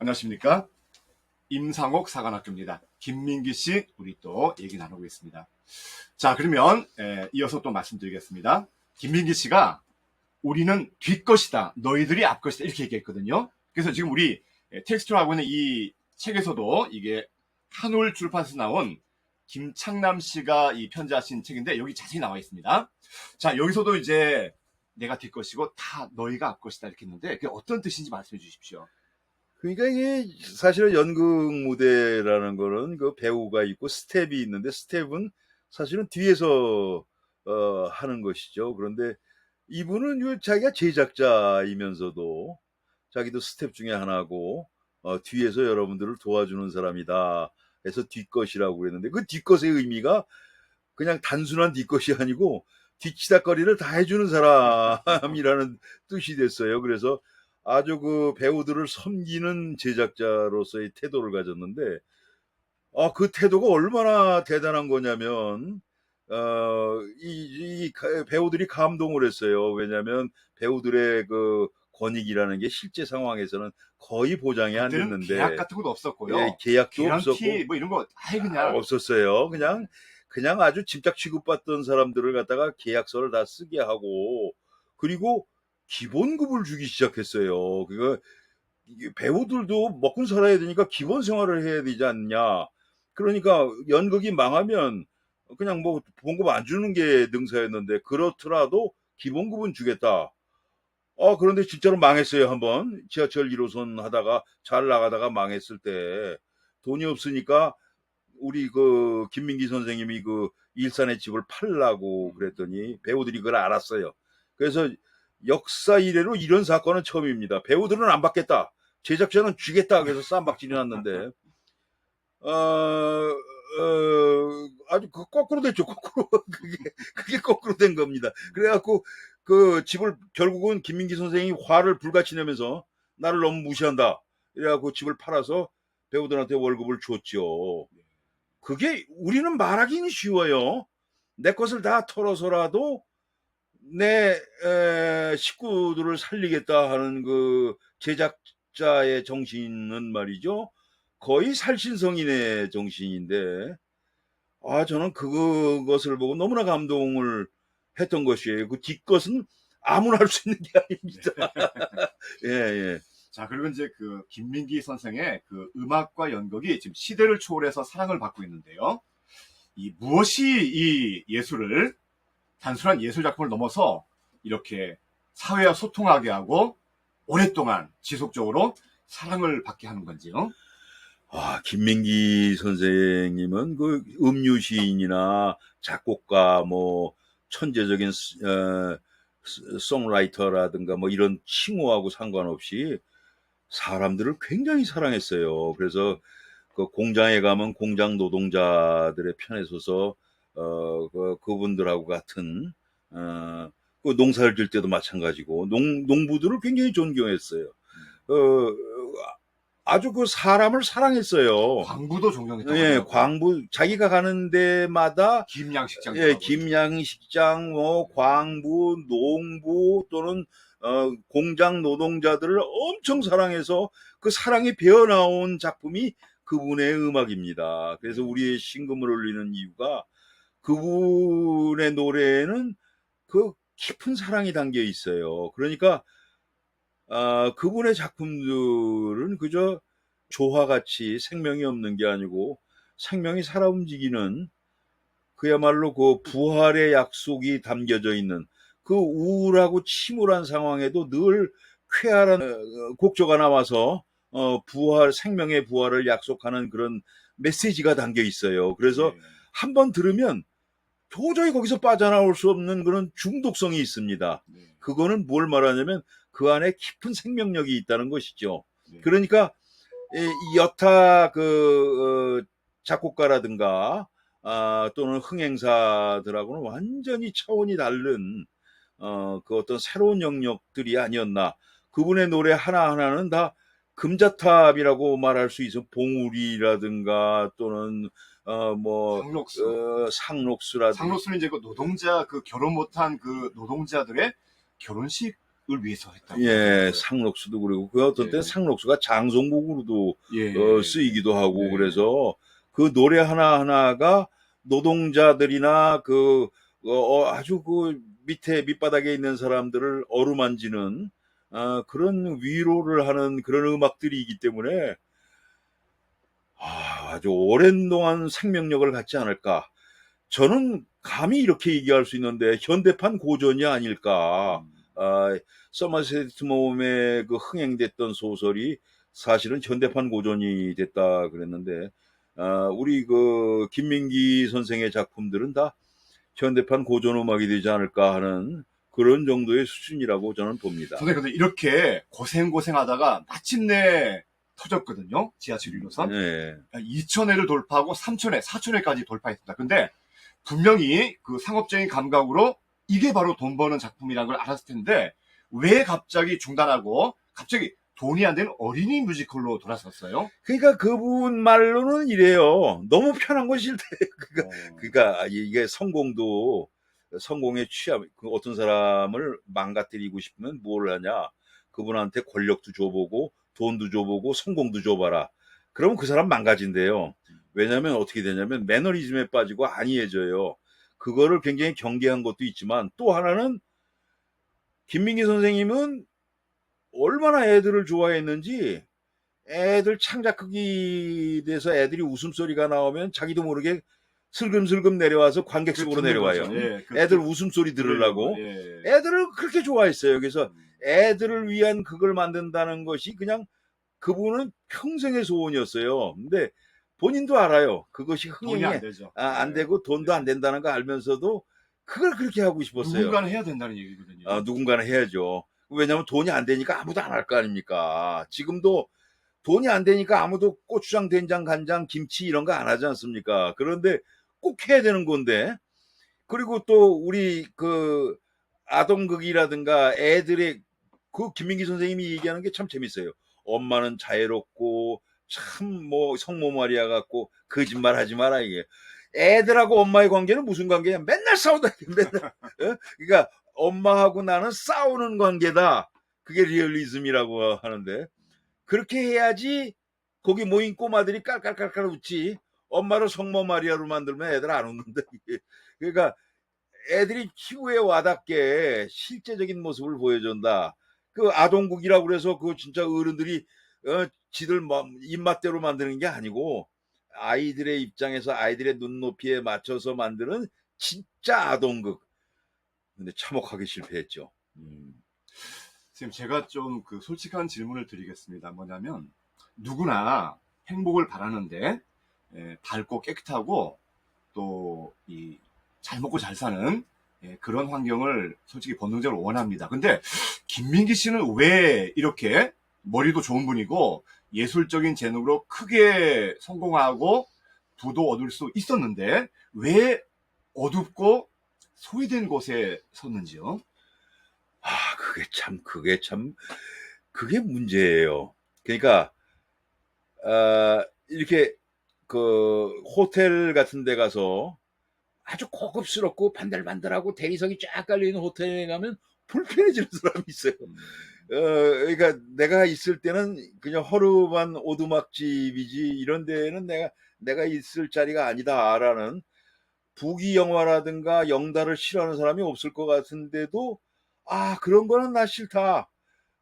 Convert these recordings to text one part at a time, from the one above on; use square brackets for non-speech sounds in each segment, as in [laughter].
안녕하십니까? 임상옥 사관학교입니다. 김민기 씨, 우리 또 얘기 나누고 있습니다. 자, 그러면, 에, 이어서 또 말씀드리겠습니다. 김민기 씨가 우리는 뒷것이다. 너희들이 앞 것이다. 이렇게 얘기했거든요. 그래서 지금 우리 에, 텍스트로 하고 있는 이 책에서도 이게 한올 출판에서 나온 김창남 씨가 이 편지하신 책인데 여기 자세히 나와 있습니다. 자, 여기서도 이제 내가 뒷것이고 다 너희가 앞 것이다 이렇게 했는데 그게 어떤 뜻인지 말씀해 주십시오. 그러니까 이게 사실은 연극 무대라는 거는 그 배우가 있고 스텝이 있는데 스텝은 사실은 뒤에서 어, 하는 것이죠. 그런데 이분은 요 자기가 제작자이면서도 자기도 스텝 중에 하나고 어, 뒤에서 여러분들을 도와주는 사람이다. 해서 뒷것이라고 그랬는데 그 뒷것의 의미가 그냥 단순한 뒷것이 아니고 뒤치다거리를 다 해주는 사람이라는 뜻이 됐어요. 그래서 아주 그 배우들을 섬기는 제작자로서의 태도를 가졌는데, 아, 그 태도가 얼마나 대단한 거냐면, 어, 이, 이 가- 배우들이 감동을 했어요. 왜냐면 배우들의 그 권익이라는 게 실제 상황에서는 거의 보장이 안 됐는데, 계약 같은 것도 없었고요. 예, 계약도 없었고, 뭐 이런 거 아예 그냥 없었어요. 그냥 그냥 아주 짐작 취급받던 사람들을 갖다가 계약서를 다 쓰게 하고 그리고 기본급을 주기 시작했어요. 그거 배우들도 먹고 살아야 되니까 기본 생활을 해야 되지 않냐. 그러니까 연극이 망하면 그냥 뭐 봉급 안 주는 게 능사였는데 그렇더라도 기본급은 주겠다. 아 그런데 진짜로 망했어요 한번 지하철 1호선 하다가 잘 나가다가 망했을 때 돈이 없으니까 우리 그 김민기 선생님이 그 일산의 집을 팔라고 그랬더니 배우들이 그걸 알았어요. 그래서 역사 이래로 이런 사건은 처음입니다. 배우들은 안 받겠다. 제작자는 주겠다. 그래서 쌈박질이 났는데 어, 어, 아주 그 거꾸로 됐죠. 거꾸로 [laughs] 그게 그게 거꾸로 된 겁니다. 그래갖고 그 집을 결국은 김민기 선생이 화를 불같이 내면서 나를 너무 무시한다. 이래갖고 집을 팔아서 배우들한테 월급을 줬죠. 그게 우리는 말하기는 쉬워요. 내 것을 다 털어서라도 내 에, 식구들을 살리겠다 하는 그 제작자의 정신은 말이죠. 거의 살신성인의 정신인데, 아, 저는 그것을 보고 너무나 감동을 했던 것이에요. 그 뒷것은 아무나 할 수 있는 게 아닙니다. [laughs] 예, 예. 자 그리고 이제 그 김민기 선생의 그 음악과 연극이 지금 시대를 초월해서 사랑을 받고 있는데요. 이 무엇이 이 예술을 단순한 예술 작품을 넘어서 이렇게 사회와 소통하게 하고 오랫동안 지속적으로 사랑을 받게 하는 건지요? 아, 김민기 선생님은 그 음유 시인이나 작곡가 뭐 천재적인 스- 어, 스- 송라이터라든가 뭐 이런 칭호하고 상관없이 사람들을 굉장히 사랑했어요. 그래서 그 공장에 가면 공장 노동자들의 편에 서서 어, 그, 그분들하고 같은 어, 그 농사를 질 때도 마찬가지고 농, 농부들을 굉장히 존경했어요. 어, 아주 그 사람을 사랑했어요. 광부도 존경했다고 예. 광부 자기가 가는 데마다 김양식장 예, 김양식장, 뭐 광부, 농부 또는 어, 공장 노동자들을 엄청 사랑해서 그 사랑이 배어 나온 작품이 그분의 음악입니다. 그래서 우리의 신금을 울리는 이유가 그분의 노래에는 그 깊은 사랑이 담겨 있어요. 그러니까 아, 그분의 작품들은 그저 조화같이 생명이 없는 게 아니고 생명이 살아 움직이는 그야말로 그 부활의 약속이 담겨져 있는 그 우울하고 침울한 상황에도 늘 쾌활한 어, 곡조가 나와서 어, 부활 생명의 부활을 약속하는 그런 메시지가 담겨 있어요. 그래서 예. 한번 들으면 도저히 거기서 빠져나올 수 없는 그런 중독성이 있습니다. 네. 그거는 뭘 말하냐면 그 안에 깊은 생명력이 있다는 것이죠. 네. 그러니까 여타 그 어, 작곡가라든가 아, 또는 흥행사들하고는 완전히 차원이 다른 어, 그 어떤 새로운 영역들이 아니었나. 그분의 노래 하나하나는 다 금자탑이라고 말할 수 있어. 봉우리라든가 또는 어, 뭐 상록수. 어, 상록수라든가 상록수는 이제 그 노동자 그 결혼 못한 그 노동자들의 결혼식 위해서 했다고. 예, 상록수도 그리고 그 어떤 때 예. 상록수가 장송곡으로도 예. 어, 쓰이기도 하고 네. 그래서 그 노래 하나 하나가 노동자들이나 그 어, 어, 아주 그 밑에 밑바닥에 있는 사람들을 어루만지는 아, 그런 위로를 하는 그런 음악들이기 때문에 아, 아주 오랜 동안 생명력을 갖지 않을까. 저는 감히 이렇게 얘기할 수 있는데 현대판 고전이 아닐까. 음. 아, 서머셋 모음에 그 흥행됐던 소설이 사실은 현대판 고전이 됐다 그랬는데, 아, 우리 그 김민기 선생의 작품들은 다 현대판 고전 음악이 되지 않을까 하는 그런 정도의 수준이라고 저는 봅니다. 선생님, 근데 이렇게 고생고생하다가 마침내 터졌거든요. 지하철 1호선. 네. 2천회를 돌파하고 3천회, 4천회까지 돌파했습니다. 근데 분명히 그 상업적인 감각으로 이게 바로 돈 버는 작품이라는 걸 알았을 텐데 왜 갑자기 중단하고 갑자기 돈이 안 되는 어린이 뮤지컬로 돌아섰어요? 그러니까 그분 말로는 이래요. 너무 편한 건 싫대. [laughs] 그러니까 어, 그러니까 이게 성공도 성공의 취함 그 어떤 사람을 망가뜨리고 싶으면 뭘 하냐 그분한테 권력도 줘보고 돈도 줘보고 성공도 줘봐라 그러면 그 사람 망가진대요 왜냐하면 어떻게 되냐면 매너리즘에 빠지고 안이해져요 그거를 굉장히 경계한 것도 있지만 또 하나는 김민기 선생님은 얼마나 애들을 좋아했는지 애들 창작극이 돼서 애들이 웃음소리가 나오면 자기도 모르게 슬금슬금 내려와서 관객석으로 그 듣는 내려와요. 거죠. 예, 그 애들 듣- 웃음소리 들으려고. 예. 애들을 그렇게 좋아했어요. 그래서 음. 애들을 위한 극을 만든다는 것이 그냥 그분은 평생의 소원이었어요. 근데 본인도 알아요. 그것이 돈이 흥행이 안 되죠. 아, 안 예. 되고 돈도 안 된다는 거 알면서도 그걸 그렇게 하고 싶었어요. 누군가는 해야 된다는 얘기거든요. 아, 누군가는 해야죠. 왜냐하면 돈이 안 되니까 아무도 안 할 거 아닙니까? 지금도 돈이 안 되니까 아무도 고추장, 된장, 간장, 김치 이런 거 안 하지 않습니까? 그런데 꼭 해야 되는 건데. 그리고 또 우리 그 아동극이라든가 애들의 그 김민기 선생님이 얘기하는 게 참 재밌어요. 엄마는 자애롭고 참 뭐 성모 마리아 같고 거짓말 하지 마라 이게. 애들하고 엄마의 관계는 무슨 관계냐? 맨날 싸우다 맨날. 어? 그러니까 엄마하고 나는 싸우는 관계다. 그게 리얼리즘이라고 하는데 그렇게 해야지 거기 모인 꼬마들이 깔깔깔깔 웃지. 엄마를 성모 마리아로 만들면 애들 안. 이게. 그러니까 애들이 피부에 와닿게 실제적인 모습을 보여준다. 그 아동국이라고 그래서 그 진짜 어른들이 어, 지들 뭐 입맛대로 만드는 게 아니고 아이들의 입장에서 아이들의 눈높이에 맞춰서 만드는 진짜 아동극. 근데 참혹하게 실패했죠. 음. 지금 제가 좀 그 솔직한 질문을 드리겠습니다. 뭐냐면 누구나 행복을 바라는데 예, 밝고 깨끗하고 또 이 잘 먹고 잘 사는 예, 그런 환경을 솔직히 본능적으로 원합니다. 근데 김민기 씨는 왜 이렇게 머리도 좋은 분이고 예술적인 재능으로 크게 성공하고 부도 얻을 수 있었는데 왜 어둡고 소외된 곳에 섰는지요? 아, 그게 참, 그게 참, 그게 문제예요. 그러니까, 아, 이렇게, 그, 호텔 같은 데 가서 아주 고급스럽고 반들반들하고 대리석이 쫙 깔려있는 호텔에 가면 불편해지는 사람이 있어요. 어, 그러니까 내가 있을 때는 그냥 허름한 오두막집이지 이런 데는 내가, 내가 있을 자리가 아니다라는 부귀 영화라든가 영달을 싫어하는 사람이 없을 것 같은데도 아, 그런 거는 나 싫다.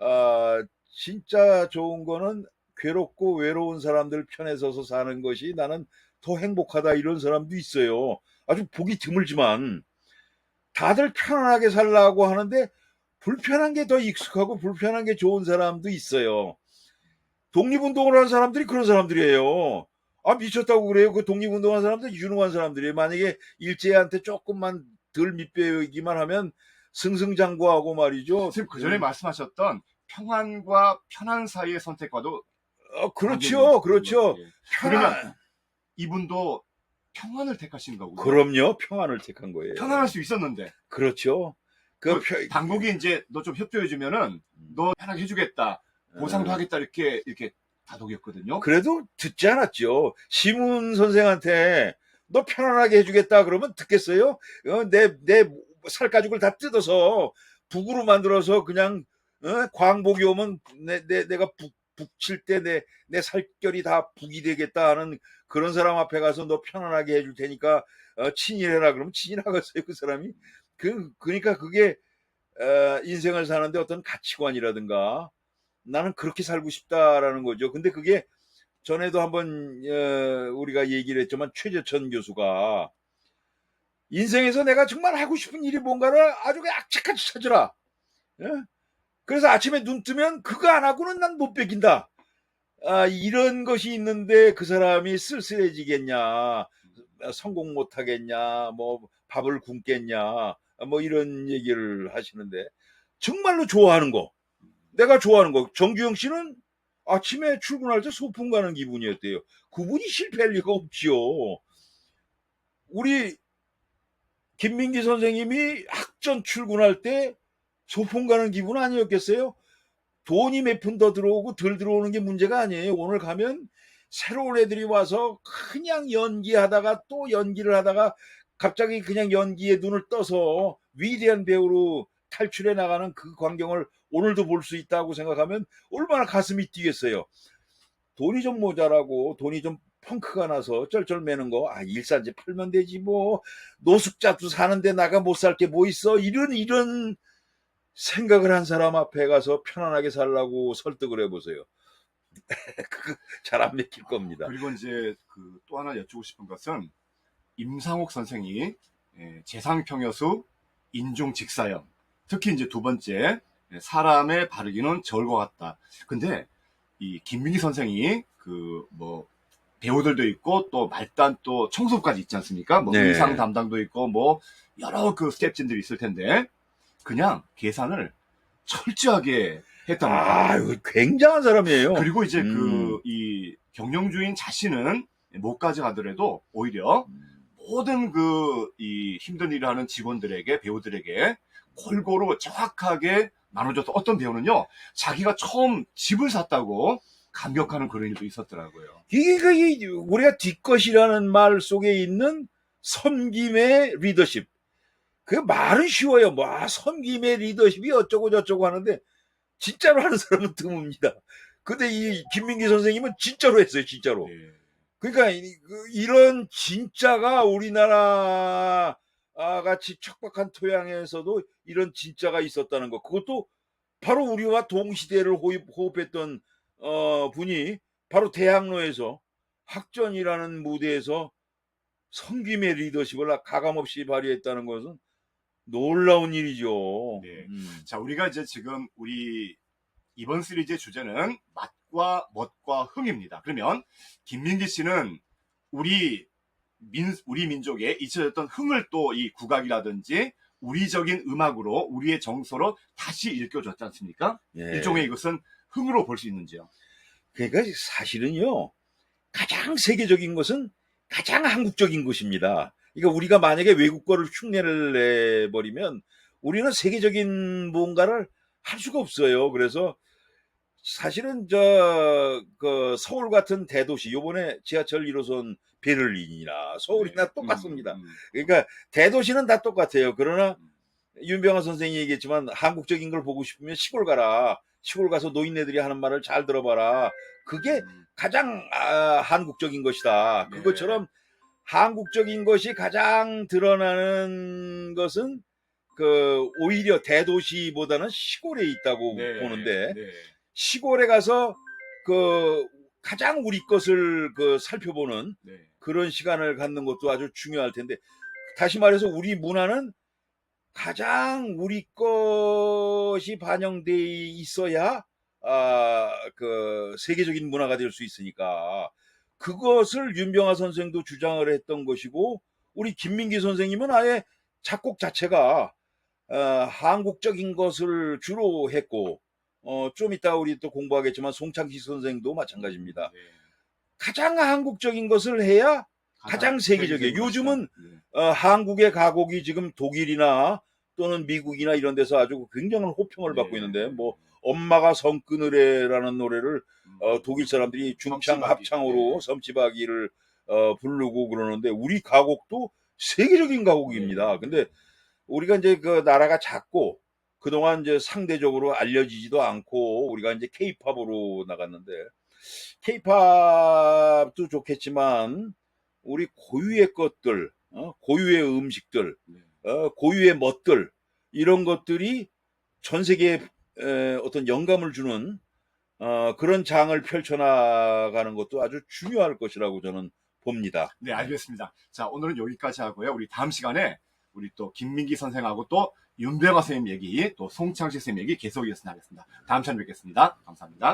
아, 진짜 좋은 거는 괴롭고 외로운 사람들 편에 서서 사는 것이 나는 더 행복하다 이런 사람도 있어요. 아주 보기 드물지만 다들 편안하게 살라고 하는데 불편한 게 더 익숙하고 불편한 게 좋은 사람도 있어요. 독립운동을 하는 사람들이 그런 사람들이에요. 아, 미쳤다고 그래요. 그 독립운동하는 사람들 유능한 사람들이에요. 만약에 일제한테 조금만 덜 밑배기만 하면 승승장구하고 말이죠. 선생님 그 전에 말씀하셨던 평안과 편안 사이의 선택과도 어, 그렇죠. 그렇죠. 거예요. 편안. 이분도 평안을 택하신 거고요. 그럼요. 평안을 택한 거예요. 편안할 수 있었는데 그렇죠. 그, 그 펴- 당국이 이제 너 좀 협조해 주면은 너 편하게 해주겠다 보상도 음. 하겠다 이렇게 이렇게 다독였거든요. 그래도 듣지 않았죠. 시문 선생한테 너 편안하게 해주겠다 그러면 듣겠어요? 어, 내, 내 살 가죽을 다 뜯어서 북으로 만들어서 그냥 어? 광복이 오면 내, 내, 내가 북, 북칠 때 내, 내 살결이 다 북이 되겠다 하는 그런 사람 앞에 가서 너 편안하게 해줄 테니까 어, 친일해라. 그러면 친일하겠어요 그 사람이? 그 그러니까 그게 어, 인생을 사는데 어떤 가치관이라든가 나는 그렇게 살고 싶다라는 거죠. 근데 그게 전에도 한번 어, 우리가 얘기를 했지만 최재천 교수가 인생에서 내가 정말 하고 싶은 일이 뭔가를 아주 악착같이 찾으라. 예? 그래서 아침에 눈 뜨면 그거 안 하고는 난 못 베긴다. 아, 이런 것이 있는데 그 사람이 쓸쓸해지겠냐, 성공 못 하겠냐, 뭐 밥을 굶겠냐, 뭐 이런 얘기를 하시는데 정말로 좋아하는 거, 내가 좋아하는 거. 정규영 씨는 아침에 출근할 때 소풍 가는 기분이었대요. 그분이 실패할 리가 없지요. 우리 김민기 선생님이 학전 출근할 때 소풍 가는 기분 아니었겠어요? 돈이 몇 푼 더 들어오고 덜 들어오는 게 문제가 아니에요. 오늘 가면 새로운 애들이 와서 그냥 연기하다가 또 연기를 하다가 갑자기 그냥 연기에 눈을 떠서 위대한 배우로 탈출해 나가는 그 광경을 오늘도 볼 수 있다고 생각하면 얼마나 가슴이 뛰겠어요. 돈이 좀 모자라고 돈이 좀 펑크가 나서 쩔쩔매는 거, 아, 일산지 팔면 되지, 뭐, 노숙자도 사는데 나가 못 살 게 뭐 있어? 이런, 이런 생각을 한 사람 앞에 가서 편안하게 살라고 설득을 해보세요. [laughs] 그거 잘안 맥힐 겁니다. 그리고 이제 그 또 하나 여쭈고 싶은 것은 임상옥 선생이 예, 재상평여수 인중직사형 특히 이제 두 번째 예, 사람의 바르기는 절과 같다. 근데 이 김민기 선생이 그 뭐 배우들도 있고 또 말단 또 청소부까지 있지 않습니까? 뭐 네. 의상 담당도 있고 뭐 여러 그 스텝진들이 있을 텐데 그냥 계산을 철저하게 거예요. 아, 이거 굉장한 사람이에요. 그리고 이제 음. 그 이 경영주인 자신은 못 가져가더라도 오히려 모든 그 이 힘든 일을 하는 직원들에게 배우들에게 골고루 정확하게 나눠줘서 어떤 배우는요 자기가 처음 집을 샀다고 감격하는 그런 일도 있었더라고요. 이게 그 이- 우리가 뒷것이라는 말 속에 있는 섬김의 리더십. 그 말은 쉬워요. 뭐 아, 섬김의 리더십이 어쩌고 저쩌고 하는데 진짜로 하는 사람은 드뭅니다. 근데 이 김민기 선생님은 진짜로 했어요. 진짜로. 예. 그러니까 이- 그 이런 진짜가 우리나라 아, 같이 척박한 토양에서도 이런 진짜가 있었다는 거. 그것도 바로 우리와 동시대를 호흡, 호흡 했던 어, 분이 바로 대학로에서 학전이라는 무대에서 성김의 리더십을 가감없이 발휘했다는 것은 놀라운 일이죠. 네. 음. 자 우리가 이제 지금 우리 이번 시리즈의 주제는 맛과 멋과 흥입니다. 그러면 김민기 씨는 우리 민 우리 민족에 잊혀졌던 흥을 또 이 국악이라든지 우리적인 음악으로 우리의 정서로 다시 일깨워줬지 않습니까? 예. 일종의 이것은 흥으로 볼 수 있는지요? 그러니까 사실은요 가장 세계적인 것은 가장 한국적인 것입니다. 그러니까 우리가 만약에 외국 거를 흉내를 내버리면 우리는 세계적인 뭔가를 할 수가 없어요. 그래서 사실은 저 그 서울 같은 대도시 요번에 지하철 1호선 베를린이나 서울이나 네. 똑같습니다. 음, 음. 그러니까 대도시는 다 똑같아요. 그러나 윤병환 선생이 얘기했지만 한국적인 걸 보고 싶으면 시골 가라. 시골 가서 노인네들이 하는 말을 잘 들어봐라. 그게 음, 가장 아, 한국적인 것이다. 네. 그것처럼 한국적인 것이 가장 드러나는 것은 그 오히려 대도시보다는 시골에 있다고 네, 보는데 네. 시골에 가서 그 가장 우리 것을 그 살펴보는 네. 그런 시간을 갖는 것도 아주 중요할 텐데 다시 말해서 우리 문화는 가장 우리 것이 반영돼 있어야 아그 세계적인 문화가 될 수 있으니까 그것을 윤병하 선생도 주장을 했던 것이고 우리 김민기 선생님은 아예 작곡 자체가 어, 한국적인 것을 주로 했고 어, 좀 이따 우리 또 공부하겠지만 송창식 선생도 마찬가지입니다. 네. 가장 한국적인 것을 해야 가장 세계적이에요. 요즘은 네. 어, 한국의 가곡이 지금 독일이나 또는 미국이나 이런 데서 아주 굉장한 호평을 받고 네. 있는데 뭐 엄마가 성끄느레라는 노래를 음. 어, 독일 사람들이 중창. 합창으로 네. 섬치박이를 어, 부르고 그러는데 우리 가곡도 세계적인 가곡입니다. 네. 근데 우리가 이제 그 나라가 작고 그동안 이제 상대적으로 알려지지도 않고 우리가 이제 케이팝으로 나갔는데 케이팝도 좋겠지만 우리 고유의 것들, 어, 고유의 음식들, 네. 어, 고유의 멋들 이런 것들이 전 세계에 에, 어떤 영감을 주는 어, 그런 장을 펼쳐나가는 것도 아주 중요할 것이라고 저는 봅니다. 네, 알겠습니다. 자, 오늘은 여기까지 하고요. 우리 다음 시간에 우리 또 김민기 선생하고 또 윤배가 선생님 얘기, 또 송창식 선생님 얘기 계속 이어서 나가겠습니다. 다음 시간에 뵙겠습니다. 감사합니다.